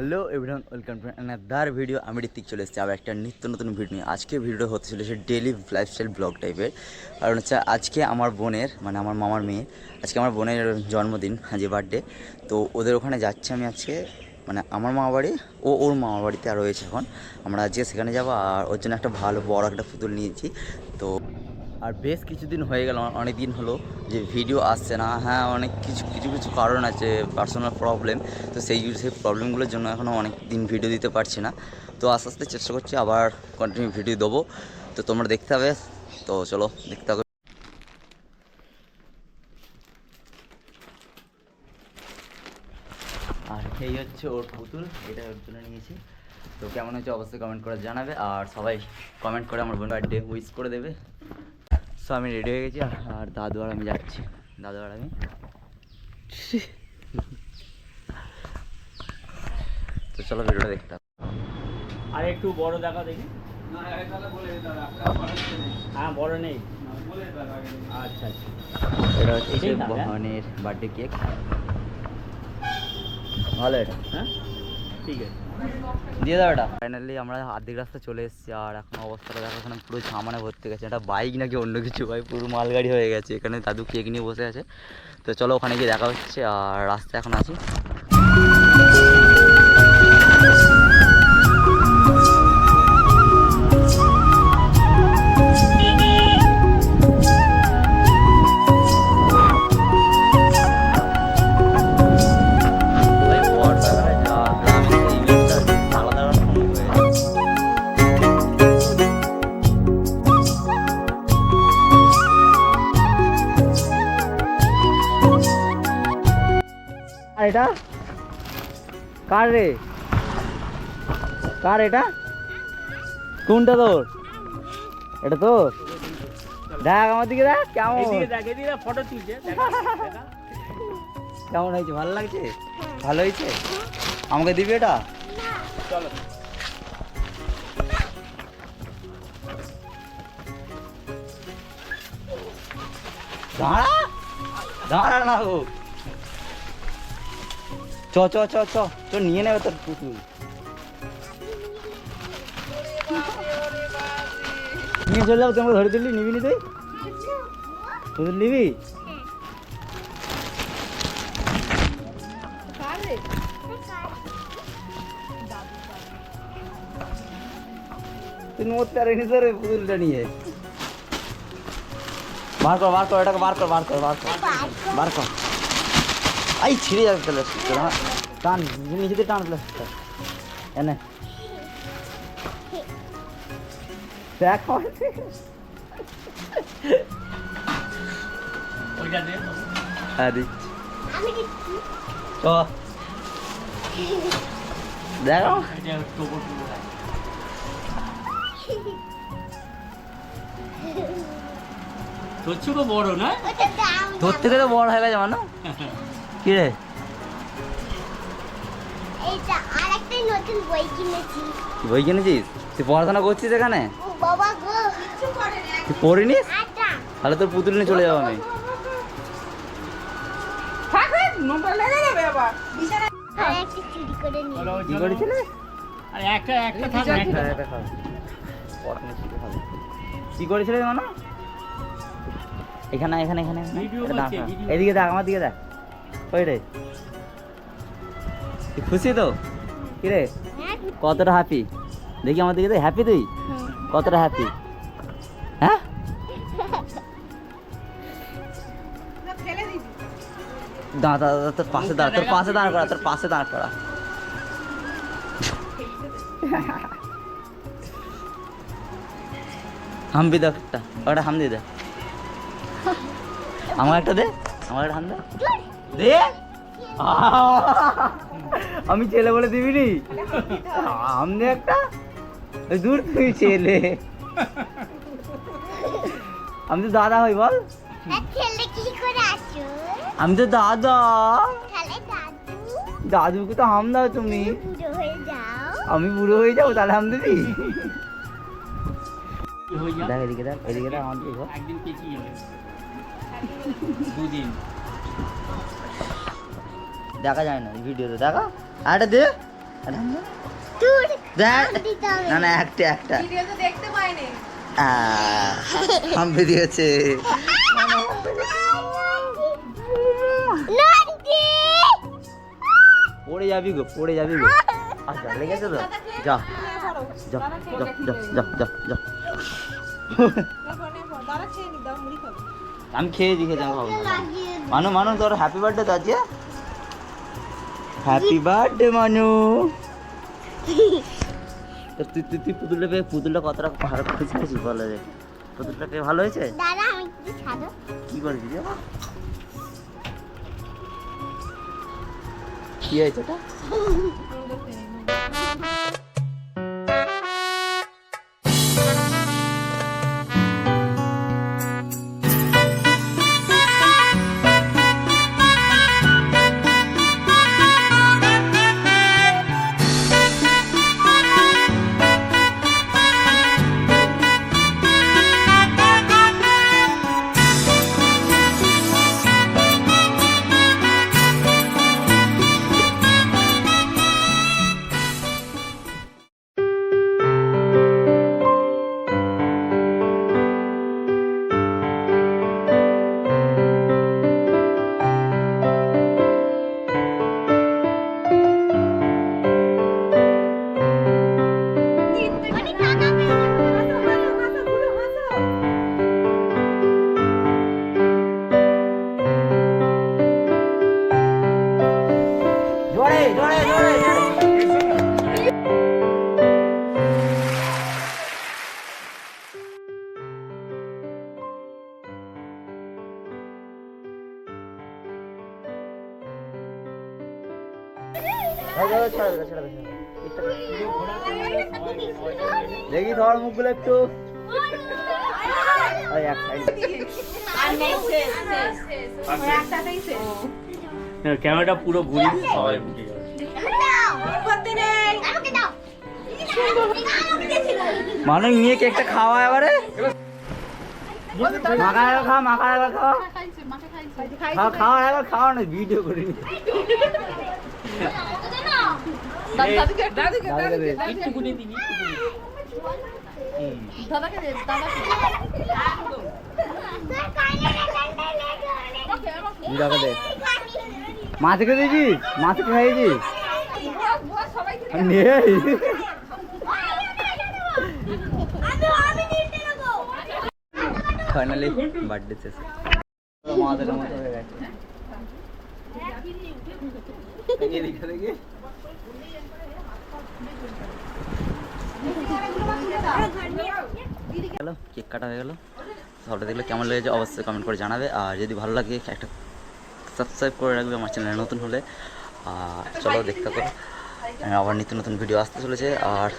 Hello everyone, welcome to the video. আমি ঋত্বিক চলে এসেছি, আবার একটা নিত্য নতুন ভিডিও নিয়ে। আজকে ভিডিও হতে চলেছে ডেলি লাইফস্টাইল ব্লগ টাইপের কারণ হচ্ছে আজকে আমার বোনের মানে আমার মামার মেয়ে, আজকে আমার বোনের জন্মদিন যে বার্থডে তো ওদের ওখানে যাচ্ছি আমি আজকে মানে আমার মামা বাড়ি ও ওর মামা বাড়িতে আর রয়েছে এখন। আমরা আজকে সেখানে যাব, আর ওর জন্য একটা ভালো বড় একটা পুতুল নিয়েছি। তো আর বেশ কিছুদিন হয়ে গেল অনেক দিন হলো যে ভিডিও আসছে না। হ্যাঁ অনেক কিছু কিছু কিছু কারণ আছে পার্সোনাল প্রবলেম তো সেই সেই প্রবলেমগুলোর জন্য এখনও অনেক দিন ভিডিও দিতে পারছি না। তো আস্তে আস্তে চেষ্টা করছি আবার কন্টিনিউ ভিডিও দেবো। তো তোমরা দেখতে হবে। তো চলো, দেখতে হবে। আর এই হচ্ছে ওর পুতুল, এটা ওর জন্য নিয়েছি। তো কেমন হচ্ছে অবশ্যই কমেন্ট করে জানাবে। আর সবাই কমেন্ট করে আমার বোন বার্থডে উইশ করে দেবে। সো আমি রেডি হয়ে গেছি আর- দাদু আর আমি যাচ্ছি। দাদু আর আমি। তো চলো ভিডিওটা দেখতে। আর একটু বড় দেখা দেখি। হ্যাঁ বড় নেই। আচ্ছা আচ্ছা। এটা হচ্ছে হ্যাঁ? বার্থডে কেক ভালো এটা। হ্যাঁ? ঠিক আছে। দিয়ে দাও ফাইনালি আমরা আর্ধেক রাস্তা চলে এসেছি আর এখন অবস্থাটা দেখো, এখানে পুরো ঝামানে ভর্তি গেছে। এটা বাইক নাকি অন্য কিছু ভাই পুরো মালগাড়ি হয়ে গেছে। এখানে দাদু কেক নিয়ে বসে আছে। তো চলো ওখানে গিয়ে দেখা হচ্ছে আর রাস্তা এখন আছি। এটা? কার রে? কার এটা? কোনটা তোর? এটা তোর? দেখ আমার দিকে দেখ কেমন। ফটো তুলছে। কেমন হয়েছে ভালো লাগছে? ভালো হয়েছে? আমাকে দিবি এটা? চলো। দাঁড়া। দাঁড়া না গো। চ চ চ চ চ নিয়ে নেবে তোর পুতুল নিয়ে চলে যাব তোমরা ধরে দিলি নিবি নি তুই পুতুল নিবি তুই নড়তে পারিনি তোর ওই পুতুলটা নিয়ে বার কর বার কর এটাকে বার কর বার কর বার কর বার কর আই ছিঁড়ে যাবে তাহলে হ্যাঁ? টান নিচেতে টান প্লাস্টার এনে দেখ। হ্যাঁ দেখো। তোর বড় থেকে তো বড় হয়ে গেছে মানে কি? রে এইটা আরেকটা নতুন বই কিনেছি। বই কিনেছিস? তুই পড়াশোনা করছিস এখানে? বাবা গো। কিছু করে না তুই পড়িনিস তাহলে তোর পুতুল নিয়ে চলে যাব আমি আর একটা চুরি করে নিয়ে কি করেছিলে? আরে একটা একটা থাক একটা। কি করেছিলে মানো এখানে এখানে এখানে। এদিকে দেখ আমার দিকে দেখ। ওই রে খুশি তো? কি রে হ্যাঁ কতটা হ্যাপি দেখি আমার দিকে হ্যাপি তুই? কতটা হ্যাপি হ্যাঁ? দাঁড়া দাঁড়া তোর পাশে দাঁড়া তোর পাশে দাঁড় করা তোর পাশে দাঁড় করা। হাম বি দেখ একটা ওটা হাম দিয়ে দে। আমার একটা দে আমার একটা হাম দে। দে? আমি ছেলে বলে দিবি নি দে একটা দূর তুই ছেলে। আমি তো দাদা হই বল। ছেলে কি করে আসো আমি তো দাদা। তাহলে দাদু। দাদুকে তো হাম দাও তুমি। আমি বুড়ো হয়ে যাব তাহলে হাম দিবি? দেখ এদিকে দেখ এদিকে দেখ আমার দুদিন। দেখা যায় না ভিডিওতে দেখা? আরে দে। না না একটা একটা। ভিডিও তো দেখতে পাইনি। আহ, হাম্পি দিয়েছে পড়ে যাবি গো পড়ে যাবি গো। আচ্ছা লেগেছে তো? যা। যা যা যা যা যা। খেয়ে আমি খেয়েছি খেয়েছি আমি খাব মানু মানু তোর হ্যাপি বার্থডে তো আজকে? হ্যাপি বার্থডে মানু তুই তুই তুই পুতুলটা পেয়ে পুতুলটা কতটা ভালো খুশি বলে রে পুতুলটা পেয়ে ভালো হয়েছে? দাদা আমি ছাড়ো। কি রে কি হয়েছে ওটা? দেখি ধর মুখগুলো একটু। শেষ ক্যামেরাটা পুরো ঘুরি সবাই মানুষ নিয়ে কেকটা খাওয়া এবারে? মাখা খাওয়া মাখা এবার খাওয়া। খাওয়া খাওয়া না ভিডিও করিনি। দাদুকে দাদুকে দাদুকে দে। একটুকুনি দিবি দাদাকে দে দাদাকে তোর কানে লেগে দিদাকে দে মা দিয়েছিস মা খাইয়েছিস নেই ফাইনালি বার্থডে শেষ। মাদের মতো হয়ে গেছে দেখি দেখি দেখি গেল কেক কাটা হয়ে গেল। সবটা দেখলে কেমন লেগেছে অবশ্যই কমেন্ট করে জানাবে। আর যদি ভালো লাগে, একটা সাবস্ক্রাইব করে রাখবে আমার চ্যানেলে নতুন হলে। আর চলো দেখতে করো আবার নিত্য নতুন ভিডিও আসতে চলেছে। আর